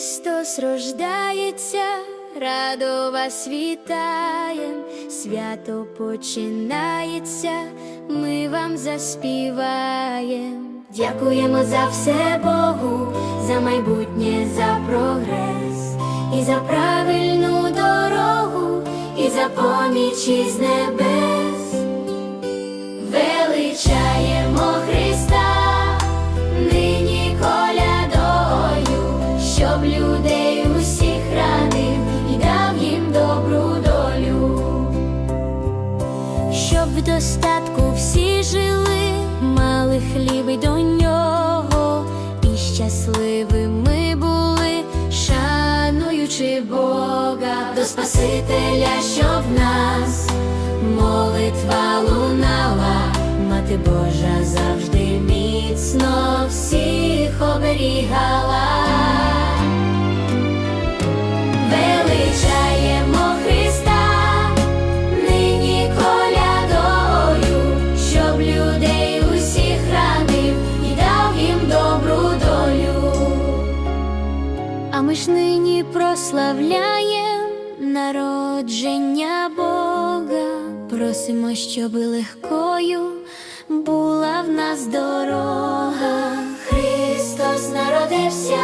Христос рождається, радо вас вітаєм, свято починається, ми вам заспіваєм. Дякуємо за все Богу, за майбутнє, за прогрес, і за правильну дорогу, і за поміч із небес. Людей усіх ранив і дав їм добру долю, щоб в достатку всі жили, мали хліб і до нього, і щасливими були, шануючи Бога, до Спасителя, щоб нас молитва лунала, мати Божа завжди міцно всіх оберігала. Ж нині прославляєм народження Бога, просимо, щоб легкою була в нас дорога. Христос народився,